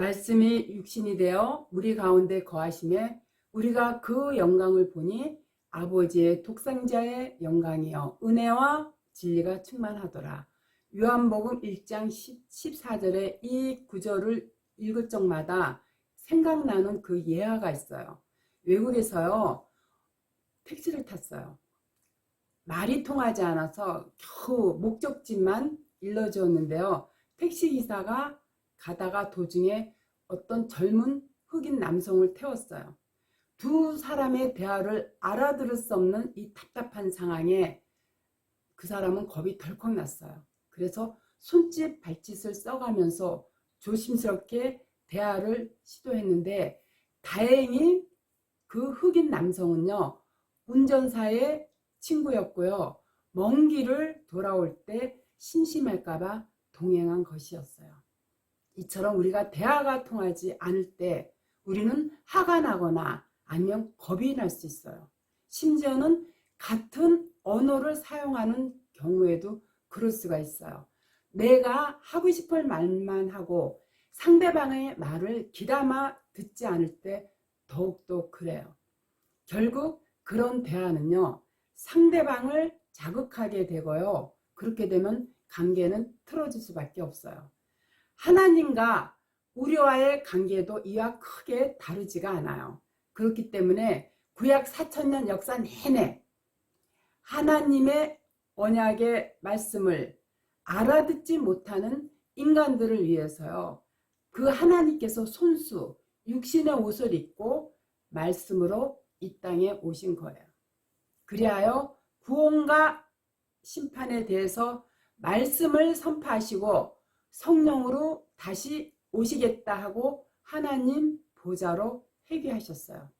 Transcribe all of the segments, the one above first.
말씀이 육신이 되어 우리 가운데 거하심에 우리가 그 영광을 보니 아버지의 독생자의 영광이요 은혜와 진리가 충만하더라. 요한복음 1장 10, 14절에 이 구절을 읽을 적마다 생각나는 그 예화가 있어요. 외국에서요 택시를 탔어요. 말이 통하지 않아서 겨우 목적지만 일러주었는데요. 택시기사가 가다가 도중에 어떤 젊은 흑인 남성을 태웠어요. 두 사람의 대화를 알아들을 수 없는 이 답답한 상황에 그 사람은 겁이 덜컥 났어요. 그래서 손짓 발짓을 써가면서 조심스럽게 대화를 시도했는데 다행히 그 흑인 남성은요 운전사의 친구였고요 먼 길을 돌아올 때 심심할까봐 동행한 것이었어요. 이처럼 우리가 대화가 통하지 않을 때 우리는 화가 나거나 아니면 겁이 날 수 있어요. 심지어는 같은 언어를 사용하는 경우에도 그럴 수가 있어요. 내가 하고 싶을 말만 하고 상대방의 말을 귀담아 듣지 않을 때 더욱더 그래요. 결국 그런 대화는요, 상대방을 자극하게 되고요. 그렇게 되면 관계는 틀어질 수밖에 없어요. 하나님과 우리와의 관계도 이와 크게 다르지가 않아요. 그렇기 때문에 구약 4천년 역사 내내 하나님의 언약의 말씀을 알아듣지 못하는 인간들을 위해서요. 그 하나님께서 손수 육신의 옷을 입고 말씀으로 이 땅에 오신 거예요. 그리하여 구원과 심판에 대해서 말씀을 선포하시고 성령으로 다시 오시겠다 하고 하나님 보좌로 회개하셨어요.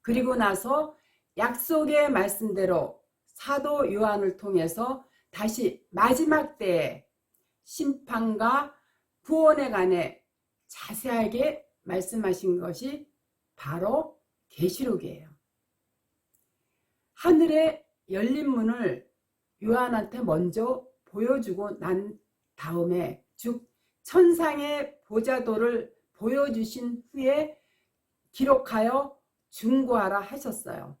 그리고 나서 약속의 말씀대로 사도 요한을 통해서 다시 마지막 때에 심판과 구원에 관해 자세하게 말씀하신 것이 바로 계시록이에요. 하늘의 열린 문을 요한한테 먼저 보여주고 난 다음에 즉 천상의 보자도를 보여주신 후에 기록하여 중고하라 하셨어요.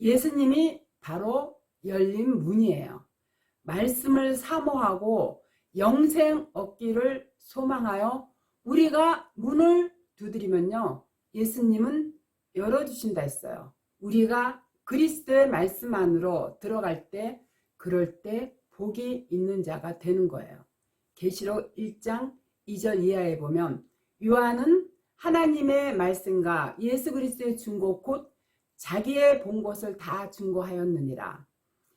예수님이 바로 열린 문이에요. 말씀을 사모하고 영생 얻기를 소망하여 우리가 문을 두드리면요. 예수님은 열어주신다 했어요. 우리가 그리스도의 말씀 안으로 들어갈 때 그럴 때 복이 있는 자가 되는 거예요. 계시록 1장 2절 이하에 보면 요한은 하나님의 말씀과 예수 그리스도의 중고 곧 자기의 본 것을 다 중고하였느니라.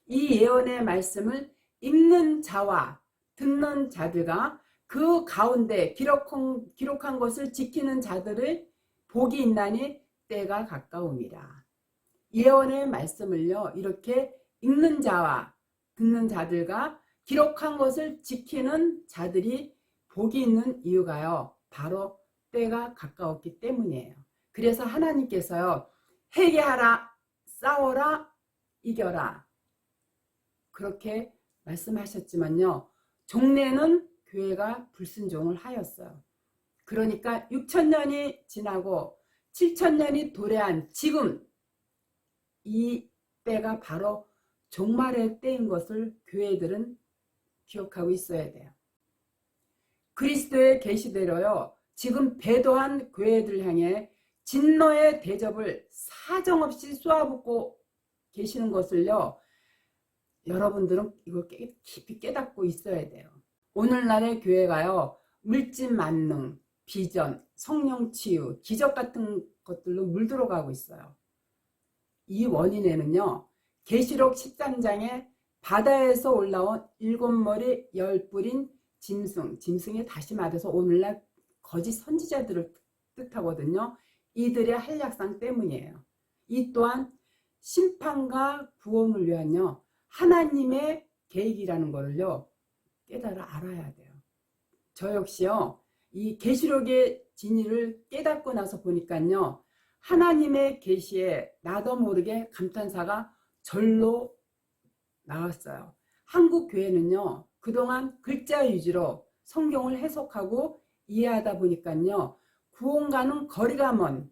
이 예언의 말씀을 읽는 자와 듣는 자들과 그 가운데 기록한, 기록한 것을 지키는 자들의 복이 있나니 때가 가까움이라. 예언의 말씀을요, 이렇게 읽는 자와 듣는 자들과 기록한 것을 지키는 자들이 복이 있는 이유가요, 바로 때가 가까웠기 때문이에요. 그래서 하나님께서요, 회개하라, 싸워라, 이겨라. 그렇게 말씀하셨지만요, 종래는 교회가 불순종을 하였어요. 그러니까 6천년이 지나고 7천년이 도래한 지금 이 때가 바로 종말의 때인 것을 교회들은 기억하고 있어야 돼요. 그리스도의 계시대로요. 지금 배도한 교회들 향해 진노의 대접을 사정없이 쏘아붓고 계시는 것을요. 여러분들은 이걸 깊이 깨닫고 있어야 돼요. 오늘날의 교회가요. 물질 만능, 비전, 성령 치유, 기적 같은 것들로 물들어 가고 있어요. 이 원인에는요. 계시록 13장에 바다에서 올라온 일곱 머리 열 뿔인 짐승, 짐승이 다시 말해서 오늘날 거짓 선지자들을 뜻하거든요. 이들의 한약상 때문이에요. 이 또한 심판과 구원을 위한요. 하나님의 계획이라는 것을요. 깨달아 알아야 돼요. 저 역시요. 이 계시록의 진리를 깨닫고 나서 보니까요. 하나님의 계시에 나도 모르게 감탄사가 절로 나왔어요. 한국 교회는요. 그동안 글자 위주로 성경을 해석하고 이해하다 보니까요. 구원과는 거리가 먼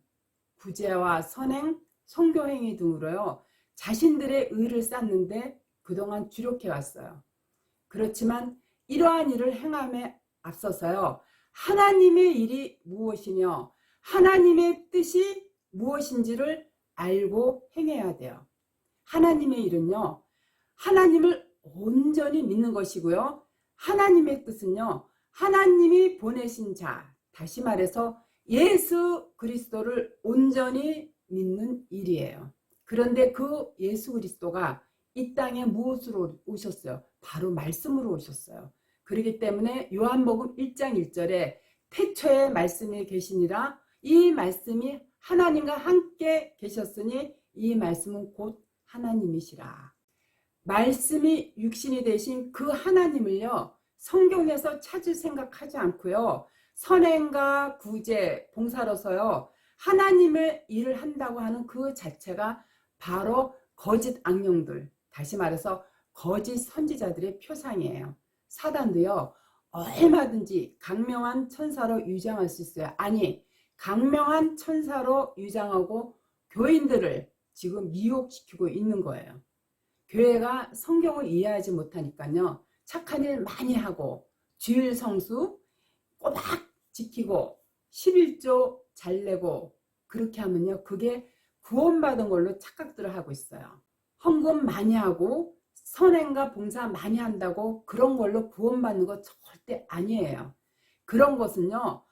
구제와 선행, 성교행위 등으로요. 자신들의 의를 쌓는데 그동안 주력해 왔어요. 그렇지만 이러한 일을 행함에 앞서서요. 하나님의 일이 무엇이며 하나님의 뜻이 무엇인지를 알고 행해야 돼요. 하나님의 일은요. 하나님을 온전히 믿는 것이고요. 하나님의 뜻은요. 하나님이 보내신 자, 다시 말해서 예수 그리스도를 온전히 믿는 일이에요. 그런데 그 예수 그리스도가 이 땅에 무엇으로 오셨어요? 바로 말씀으로 오셨어요. 그렇기 때문에 요한복음 1장 1절에 태초에 말씀이 계시니라 이 말씀이 하나님과 함께 계셨으니 이 말씀은 곧 하나님이시라. 말씀이 육신이 되신 그 하나님을요. 성경에서 찾을 생각하지 않고요. 선행과 구제, 봉사로서요. 하나님의 일을 한다고 하는 그 자체가 바로 거짓 악령들, 다시 말해서 거짓 선지자들의 표상이에요. 사단도요. 얼마든지 강명한 천사로 유장할 수 있어요. 아니, 강명한 천사로 유장하고 교인들을 지금 미혹시키고 있는 거예요. 교회가 성경을 이해하지 못하니까요. 착한 일 많이 하고 주일 성수 꼬박 지키고 11조 잘 내고 그렇게 하면요. 그게 구원받은 걸로 착각들을 하고 있어요. 헌금 많이 하고 선행과 봉사 많이 한다고 그런 걸로 구원받는 거 절대 아니에요. 그런 것은요.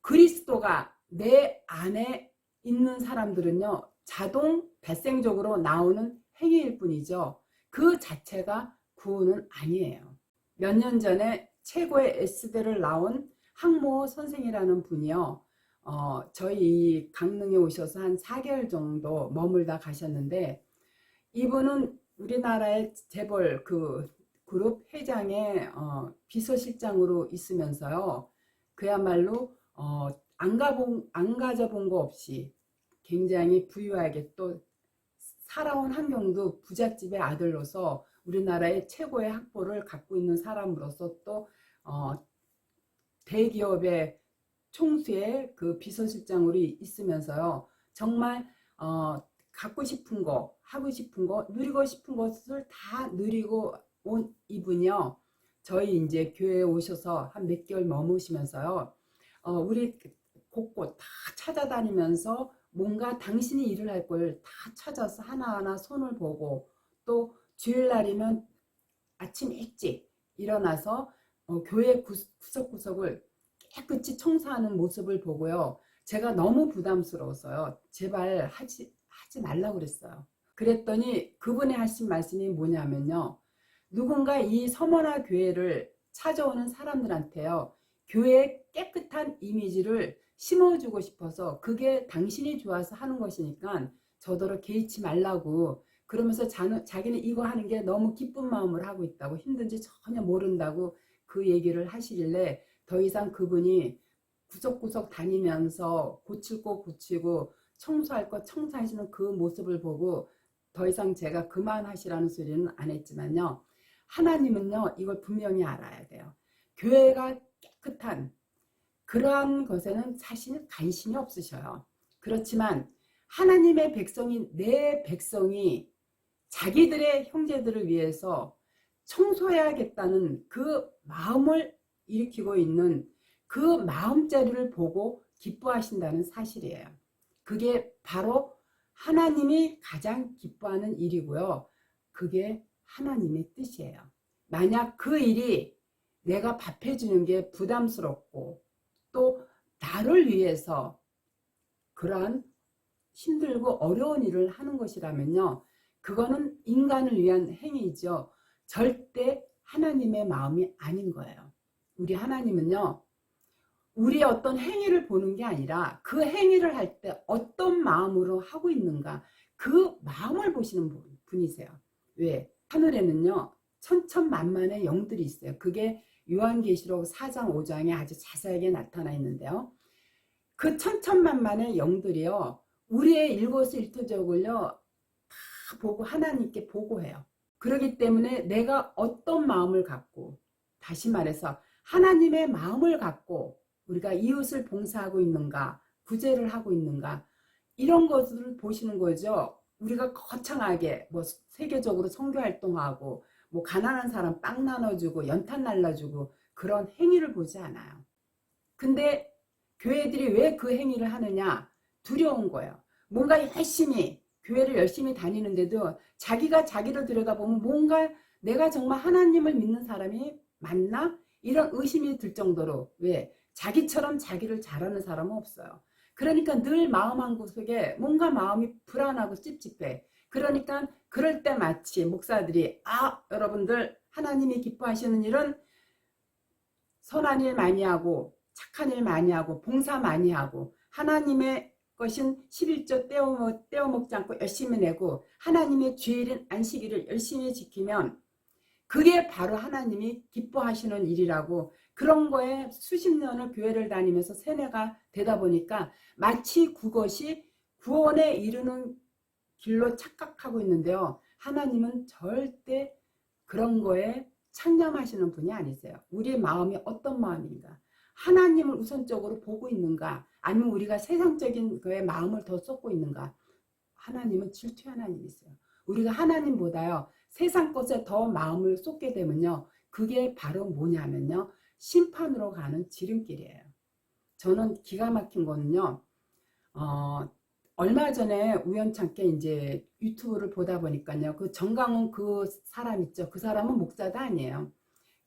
그리스도가 내 안에 있는 사람들은요. 자동 발생적으로 나오는 행위일 뿐이죠. 그 자체가 구원은 아니에요. 몇 년 전에 최고의 S대를 나온 항모 선생이라는 분이요. 어, 저희 강릉에 오셔서 한 4개월 정도 머물다 가셨는데 이분은 우리나라의 재벌 그 그룹 회장의 어, 비서실장으로 있으면서요. 그야말로 어, 안 가본 안 가져본 거 없이 굉장히 부유하게 또 살아온 환경도 부잣집의 아들로서 우리나라의 최고의 학벌을 갖고 있는 사람으로서 또 어, 대기업의 총수의 그 비서실장으로 있으면서요. 정말 어, 갖고 싶은 거, 하고 싶은 거, 누리고 싶은 것을 다 누리고 온 이분이요. 저희 이제 교회에 오셔서 한 몇 개월 머무시면서요. 어, 우리 곳곳 다 찾아다니면서 뭔가 당신이 일을 할 걸 다 찾아서 하나하나 손을 보고 또 주일날이면 아침 일찍 일어나서 어, 교회 구석구석을 깨끗이 청소하는 모습을 보고요. 제가 너무 부담스러워서요. 제발 하지, 하지 말라고 그랬어요. 그랬더니 그분이 하신 말씀이 뭐냐면요. 누군가 이 서머나 교회를 찾아오는 사람들한테요. 교회의 깨끗한 이미지를 심어주고 싶어서 그게 당신이 좋아서 하는 것이니까 저더러 개의치 말라고 그러면서 자, 자기는 이거 하는 게 너무 기쁜 마음을 하고 있다고 힘든지 전혀 모른다고 그 얘기를 하시길래 더 이상 그분이 구석구석 다니면서 고칠 거 고치고 청소할 거 청소하시는 그 모습을 보고 더 이상 제가 그만하시라는 소리는 안 했지만요. 하나님은요, 이걸 분명히 알아야 돼요. 교회가 깨끗한 그러한 것에는 사실 관심이 없으셔요. 그렇지만 하나님의 백성인 내 백성이 자기들의 형제들을 위해서 청소해야겠다는 그 마음을 일으키고 있는 그 마음자리를 보고 기뻐하신다는 사실이에요. 그게 바로 하나님이 가장 기뻐하는 일이고요. 그게 하나님의 뜻이에요. 만약 그 일이 내가 밥 해주는 게 부담스럽고 또 나를 위해서 그러한 힘들고 어려운 일을 하는 것이라면요. 그거는 인간을 위한 행위죠. 절대 하나님의 마음이 아닌 거예요. 우리 하나님은요. 우리의 어떤 행위를 보는 게 아니라 그 행위를 할 때 어떤 마음으로 하고 있는가 그 마음을 보시는 분이세요. 왜? 하늘에는요. 천천만만의 영들이 있어요. 그게 요한계시록 4장 5장에 아주 자세하게 나타나 있는데요. 그 천천만만의 영들이요. 우리의 일거수일투족을요. 다 보고 하나님께 보고해요. 그러기 때문에 내가 어떤 마음을 갖고 다시 말해서 하나님의 마음을 갖고 우리가 이웃을 봉사하고 있는가, 구제를 하고 있는가, 이런 것을 보시는 거죠. 우리가 거창하게 뭐 세계적으로 선교 활동하고 뭐 가난한 사람 빵 나눠주고 연탄 날라주고 그런 행위를 보지 않아요. 근데 교회들이 왜 그 행위를 하느냐? 두려운 거예요. 뭔가 열심히 교회를 열심히 다니는데도 자기가 자기를 들여다보면 뭔가 내가 정말 하나님을 믿는 사람이 맞나? 이런 의심이 들 정도로 왜 자기처럼 자기를 잘하는 사람은 없어요. 그러니까 늘 마음 한 구석에 뭔가 마음이 불안하고 찝찝해. 그러니까 그럴 때 마치 목사들이 아 여러분들 하나님이 기뻐하시는 일은 선한 일 많이 하고 착한 일 많이 하고 봉사 많이 하고 하나님의 것인 11조 떼어먹, 떼어먹지 않고 열심히 내고 하나님의 주일인 안식일을 열심히 지키면 그게 바로 하나님이 기뻐하시는 일이라고 그런 거에 수십 년을 교회를 다니면서 세뇌가 되다 보니까 마치 그것이 구원에 이르는 길로 착각하고 있는데요. 하나님은 절대 그런 거에 창념하시는 분이 아니세요. 우리의 마음이 어떤 마음인가? 하나님을 우선적으로 보고 있는가? 아니면 우리가 세상적인 거에 마음을 더 쏟고 있는가? 하나님은 질투 하나님이세요. 우리가 하나님보다요. 세상 것에 더 마음을 쏟게 되면요. 그게 바로 뭐냐면요. 심판으로 가는 지름길이에요. 저는 기가 막힌 거는요. 어, 얼마 전에 우연찮게 이제 유튜브를 보다 보니까요. 그 정강훈 그 사람 있죠. 그 사람은 목사도 아니에요.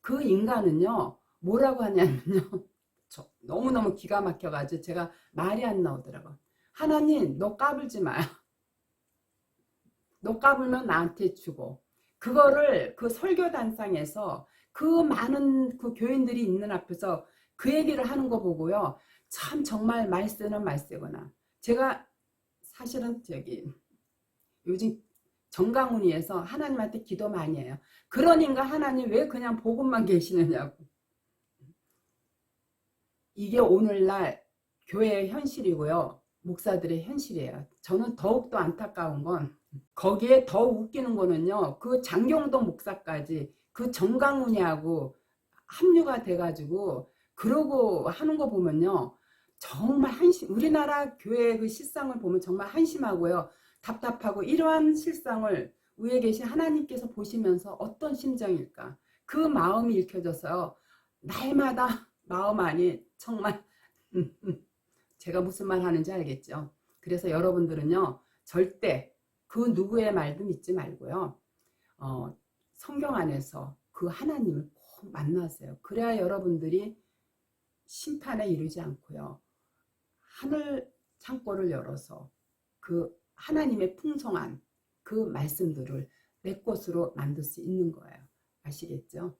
그 인간은요. 뭐라고 하냐면요. 저 너무너무 기가 막혀가지고 제가 말이 안 나오더라고. 하나님 너 까불지 마요. 너 까불면 나한테 주고 그거를 그 설교 단상에서 그 많은 그 교인들이 있는 앞에서 그 얘기를 하는 거 보고요. 참 정말 말쓰는 말쓰구나. 제가 사실은 저기 요즘 정강훈이에서 하나님한테 기도 많이 해요. 그러니까 하나님 왜 그냥 복음만 계시느냐고. 이게 오늘날 교회의 현실이고요. 목사들의 현실이에요. 저는 더욱더 안타까운 건 거기에 더 웃기는 거는요. 그 장경동 목사까지 그 정강훈이하고 합류가 돼가지고 그러고 하는 거 보면요. 정말 한심, 우리나라 교회 그 실상을 보면 정말 한심하고요. 답답하고 이러한 실상을 위에 계신 하나님께서 보시면서 어떤 심정일까? 그 마음이 읽혀져서요. 날마다 마음 안이 정말 제가 무슨 말 하는지 알겠죠? 그래서 여러분들은요. 절대 그 누구의 말도 믿지 말고요. 어, 성경 안에서 그 하나님을 꼭 만나세요. 그래야 여러분들이 심판에 이르지 않고요. 하늘 창고를 열어서 그 하나님의 풍성한 그 말씀들을 내 것으로 만들 수 있는 거예요. 아시겠죠?